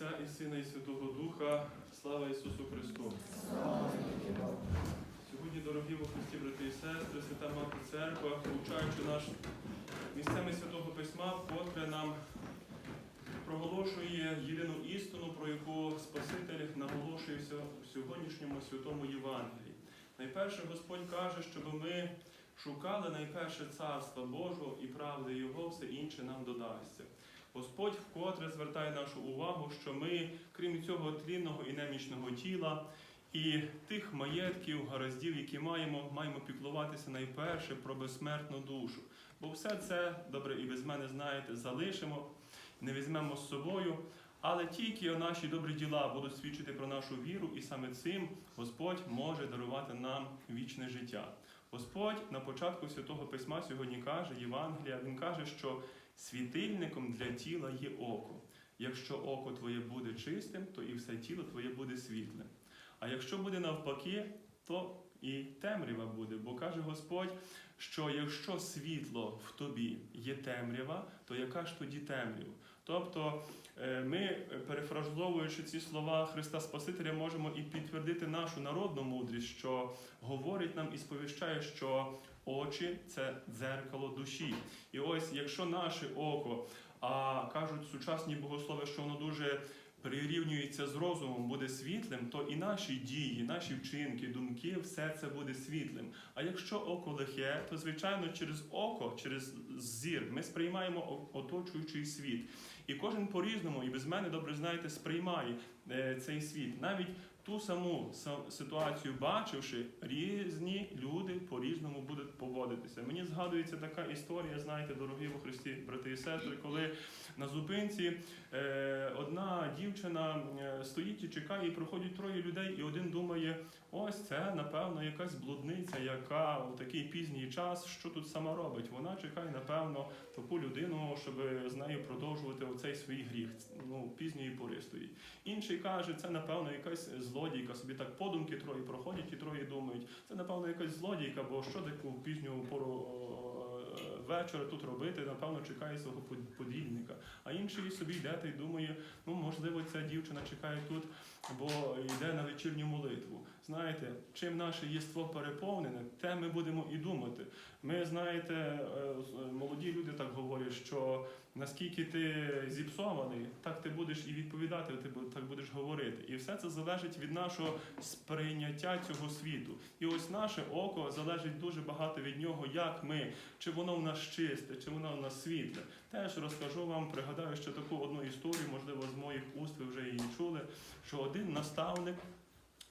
Отця і Сина, і Святого Духа, слава Ісусу Христу. Сьогодні, дорогі во Христі, брати і сестри, свята Мати Церква, повчаючи наш місцями Святого Письма, вкотре нам проголошує єдину істину, про яку Спаситель наголошує в сьогоднішньому святому Євангелії. Найперше Господь каже, щоб ми шукали найперше царства Божого і правди Його, все інше нам додасться. Господь вкотре звертає нашу увагу, що ми, крім цього тлінного і немічного тіла і тих маєтків, гараздів, які маємо, маємо піклуватися найперше про безсмертну душу. Бо все це, добре, і без мене знаєте, залишимо, не візьмемо з собою. Але тільки наші добрі діла будуть свідчити про нашу віру, і саме цим Господь може дарувати нам вічне життя. Господь на початку святого письма сьогодні каже, Євангелія, Він каже, що світильником для тіла є око. Якщо око твоє буде чистим, то і все тіло твоє буде світлим. А якщо буде навпаки, то і темрява буде, бо каже Господь, що якщо світло в тобі є темрява, то яка ж тоді темрява? Тобто е, ми, перефразовуючи ці слова Христа Спасителя, можемо і підтвердити нашу народну мудрість, що говорить нам і сповіщає, що очі це дзеркало душі. І ось, якщо наше око, а кажуть сучасні богослови, що воно дуже прирівнюється з розумом, буде світлим, то і наші дії, наші вчинки, думки, все це буде світлим. А якщо око лихе, то звичайно через око, через зір ми сприймаємо оточуючий світ. І кожен по-різному, і без мене добре знаєте, сприймає е, цей світ. Навіть ту саму ситуацію, бачивши, різні люди по-різному будуть поводитися. Мені згадується така історія, знаєте, дорогі во Христі, брати і сестри, коли на зупинці е, одна дівчина е, стоїть і чекає, і проходять троє людей, і один думає, ось це, напевно, якась блудниця, яка у такий пізній час, що тут сама робить. Вона чекає, напевно, таку людину, щоб з нею продовжувати оцей свій гріх. Ну, пізньої пори стоїть. Інший каже, це, напевно, якась злодійка. Собі так подумки троє проходять і троє думають. Це, напевно, якась злодійка, бо що таку пізню пору вечора тут робити, напевно, чекає свого подільника. А інший собі йде та й думає, ну можливо, ця дівчина чекає тут, бо йде на вечірню молитву. Знаєте, чим наше єство переповнене, те ми будемо і думати. Ми знаєте, е, молоді люди так говорять, що наскільки ти зіпсований, так ти будеш і відповідати, ти так будеш говорити. І все це залежить від нашого сприйняття цього світу. І ось наше око залежить дуже багато від нього, як ми, чи воно в нас чисте, чи воно в нас світле. Теж розкажу вам, пригадаю ще таку одну історію, можливо, з моїх уст ви вже її чули, що один наставник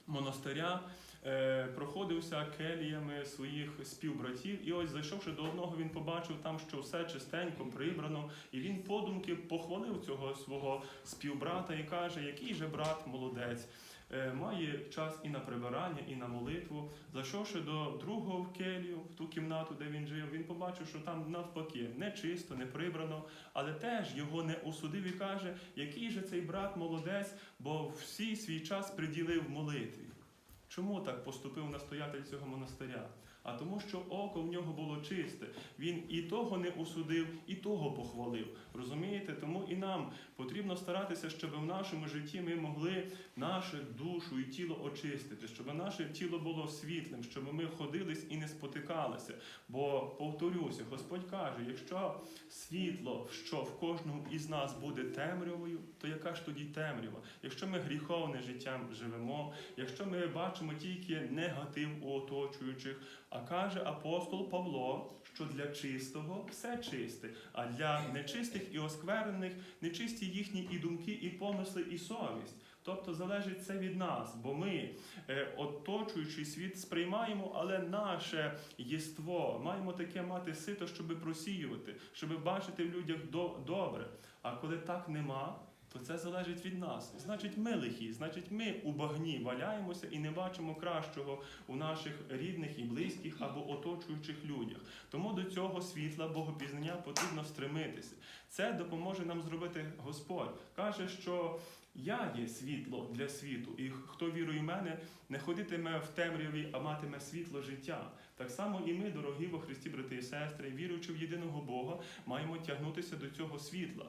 монастиря е, проходився келіями своїх співбратів, і ось, зайшовши до одного, він побачив там, що все чистенько прибрано, і він подумки похвалив цього свого співбрата і каже, який же брат молодець. Е, має час і на прибирання, і на молитву. Зайшовши до другого в келію, в ту кімнату, де він жив, він побачив, що там навпаки не чисто, не прибрано, але теж його не осудив і каже, який же цей брат молодець, бо всі свій час приділив молитві. Чому так поступив настоятель цього монастиря? А тому, що око в нього було чисте. Він і того не осудив, і того похвалив. Розумієте? Тому і нам потрібно старатися, щоб в нашому житті ми могли нашу душу і тіло очистити, щоб наше тіло було світлим, щоб ми ходились і не спотикалися. Бо, повторюся, Господь каже: якщо світло, що в кожному із нас буде темрявою, то яка ж тоді темрява? Якщо ми гріховне життям живемо, якщо ми бачимо тільки негатив у оточуючих. А каже апостол Павло, що для чистого все чисте, а для нечистих і осквернених нечисті їхні і думки, і помисли, і совість. Тобто залежить це від нас, бо ми, е, оточуючий світ, сприймаємо, але наше єство маємо таке мати сито, щоб просіювати, щоб бачити в людях добре. А коли так нема, то це залежить від нас. Значить, ми лихі, значить, ми у багні валяємося і не бачимо кращого у наших рідних і близьких або оточуючих людях. Тому до цього світла богопізнання потрібно стремитися. Це допоможе нам зробити Господь. Каже, що я є світло для світу, і хто вірує в мене, не ходитиме в темряві, а матиме світло життя. Так само і ми, дорогі во Христі, брати і сестри, віруючи в єдиного Бога, маємо тягнутися до цього світла.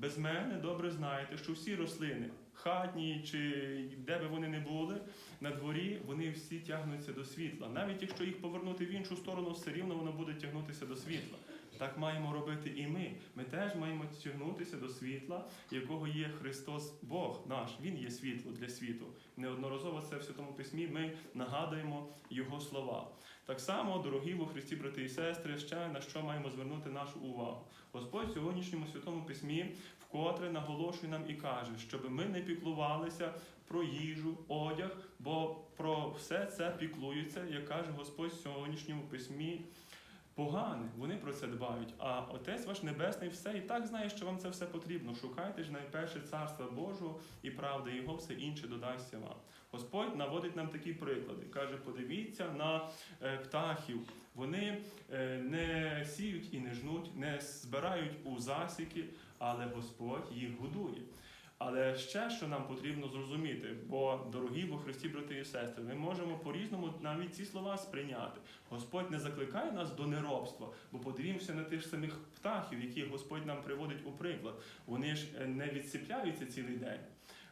Без мене добре знаєте, що всі рослини, хатні чи де би вони не були, на дворі вони всі тягнуться до світла. Навіть якщо їх повернути в іншу сторону, все рівно воно буде тягнутися до світла. Так маємо робити і ми. Ми теж маємо тягнутися до світла, якого є Христос Бог наш. Він є світло для світу. Неодноразово це в Святому Письмі ми нагадуємо Його слова. Так само, дорогі во Христі, брати і сестри, ще на що маємо звернути нашу увагу. Господь в сьогоднішньому святому письмі вкотре наголошує нам і каже, щоб ми не піклувалися про їжу, одяг, бо про все це піклуються, як каже Господь в сьогоднішньому письмі. Погане, вони про це дбають. А Отець ваш Небесний все і так знає, що вам це все потрібно. Шукайте ж найперше царства Божого і правди, його все інше додасться вам. Господь наводить нам такі приклади. Каже: подивіться на е, птахів. Вони е, не сіють і не жнуть, не збирають у засіки, але Господь їх годує. Але ще що нам потрібно зрозуміти, бо дорогі во Христі, брати і сестри, ми можемо по-різному навіть ці слова сприйняти. Господь не закликає нас до неробства, бо подивімося на тих самих птахів, які Господь нам приводить у приклад. Вони ж е, не відсипляються цілий день.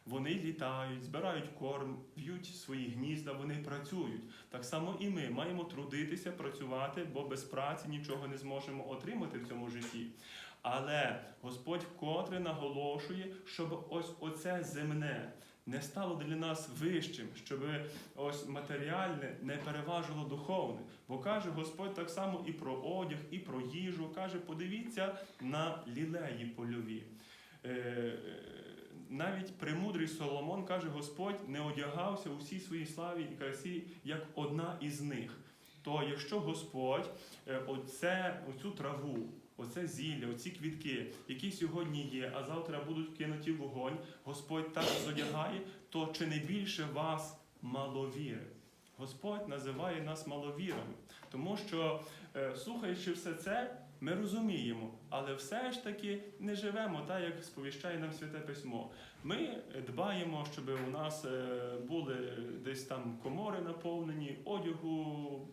Вони літають, збирають корм, б'ють свої гнізда, вони працюють. Так само і ми маємо трудитися, працювати, бо без праці нічого не зможемо отримати в цьому житті. Але Господь вкотре наголошує, щоб ось оце земне не стало для нас вищим, щоб ось матеріальне не переважило духовне. Бо каже Господь так само і про одяг, і про їжу. Каже, подивіться на лілеї польові. Е, навіть премудрий Соломон каже, Господь не одягався у всій своїй славі і красі, як одна із них. То якщо Господь е, оце, оцю траву, оце зілля, оці квітки, які сьогодні є, а завтра будуть кинуті вогонь, Господь так зодягає, то чи не більше вас маловіри? Господь називає нас маловірами, тому що, е, слухаючи все це, ми розуміємо, але все ж таки не живемо так, як сповіщає нам Святе Письмо. Ми дбаємо, щоб у нас е, були десь там комори наповнені, одягу,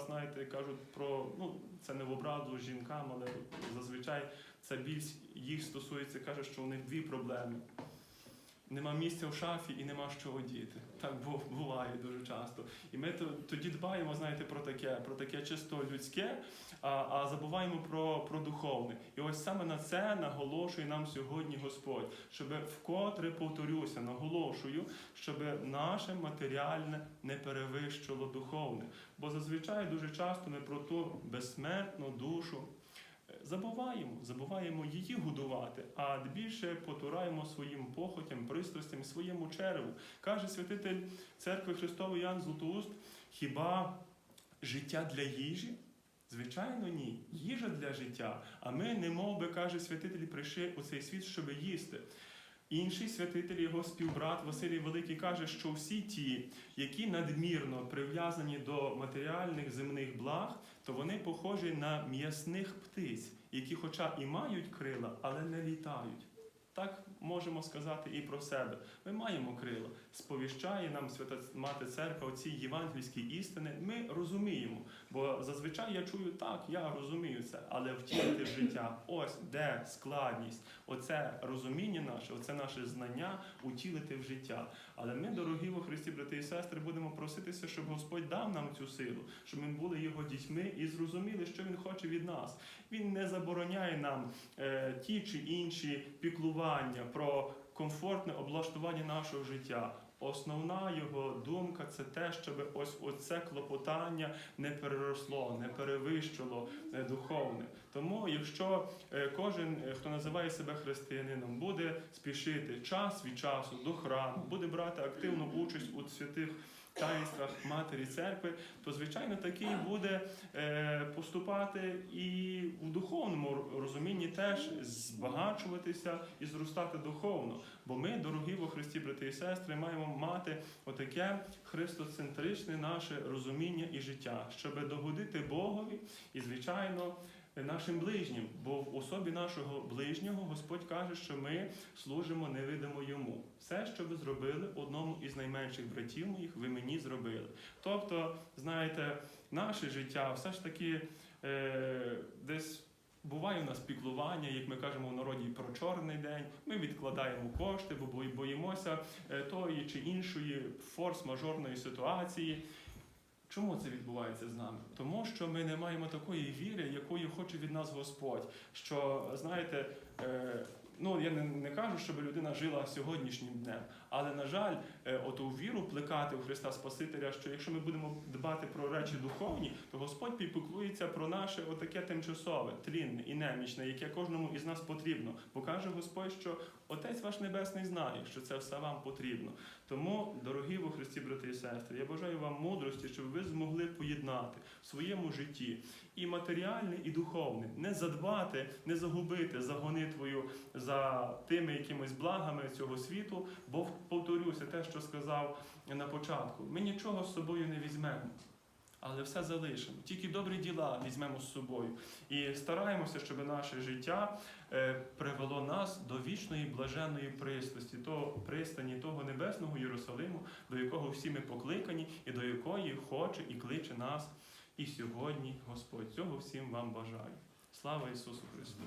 знаєте, кажуть про ну це не в образу жінкам, але зазвичай це більш їх стосується, каже, що у них дві проблеми. Нема місця в шафі і нема що одіти. Так буває дуже часто. І ми то- тоді дбаємо, знаєте, про таке, про таке чисто людське, а, а забуваємо про, про духовне. І ось саме на це наголошує нам сьогодні Господь, щоб вкотре повторюся, наголошую, щоб наше матеріальне не перевищило духовне. Бо зазвичай дуже часто ми про ту безсмертну душу. Забуваємо, забуваємо її годувати, а більше потураємо своїм похотям, пристрастям, своєму череву. Каже святитель церкви Христової Ян Златоуст, хіба життя для їжі? Звичайно, ні. Їжа для життя. А ми, не мов би, каже святитель, прийшли у цей світ, щоб їсти. Інший святитель, його співбрат Василій Великий каже, що всі ті, які надмірно прив'язані до матеріальних земних благ, то вони похожі на м'ясних птиць, які, хоча і мають крила, але не літають. Так можемо сказати і про себе. Ми маємо крила. Сповіщає нам Свята Мати Церква оці євангельські істини. Ми розуміємо. Бо зазвичай я чую так, я розумію це, але втілити в життя, ось де складність, оце розуміння наше, оце наше знання утілити в життя. Але ми, дорогі во Христі, брати і сестри, будемо проситися, щоб Господь дав нам цю силу, щоб ми були його дітьми і зрозуміли, що Він хоче від нас. Він не забороняє нам е, ті чи інші піклування про комфортне облаштування нашого життя. Основна його думка це те, щоб ось оце клопотання не переросло, не перевищило е, духовне. Тому, якщо е, кожен, е, хто називає себе християнином, буде спішити час від часу до храму, буде брати активну участь у святих таїнствах Матері Церкви, то звичайно такий буде е, поступати і в духовному розумінні теж збагачуватися і зростати духовно. Бо ми, дорогі во Христі, брати і сестри, маємо мати отаке христоцентричне наше розуміння і життя, щоб догодити Богові і, звичайно, нашим ближнім. Бо в особі нашого ближнього Господь каже, що ми служимо невидимо йому. Все, що ви зробили одному із найменших братів моїх, ви мені зробили. Тобто, знаєте, наше життя все ж таки е, десь Буває у нас піклування, як ми кажемо в народі, про чорний день. Ми відкладаємо кошти, бо боїмося е, тої чи іншої форс-мажорної ситуації. Чому це відбувається з нами? Тому що ми не маємо такої віри, якої хоче від нас Господь. Що знаєте, е, ну я не, не кажу, щоб людина жила сьогоднішнім днем, але на жаль, е, оту віру плекати у Христа Спасителя, що якщо ми будемо дбати про речі духовні, то Господь піклується про наше отаке тимчасове, тлінне і немічне, яке кожному із нас потрібно. Бо каже Господь, що Отець ваш Небесний знає, що це все вам потрібно. Тому, дорогі во Христі, брати і сестри, я бажаю вам мудрості, щоб ви змогли поєднати в своєму житті і матеріальне, і духовне, не задбати, не загубити за гонитвою за тими якимись благами цього світу, бо повторюся те, що сказав на початку. Ми нічого з собою не візьмемо. Але все залишимо. Тільки добрі діла візьмемо з собою. І стараємося, щоб наше життя е, привело нас до вічної блаженної пристості, того пристані того небесного Єрусалиму, до якого всі ми покликані, і до якої хоче і кличе нас і сьогодні Господь. Цього всім вам бажаю. Слава Ісусу Христу!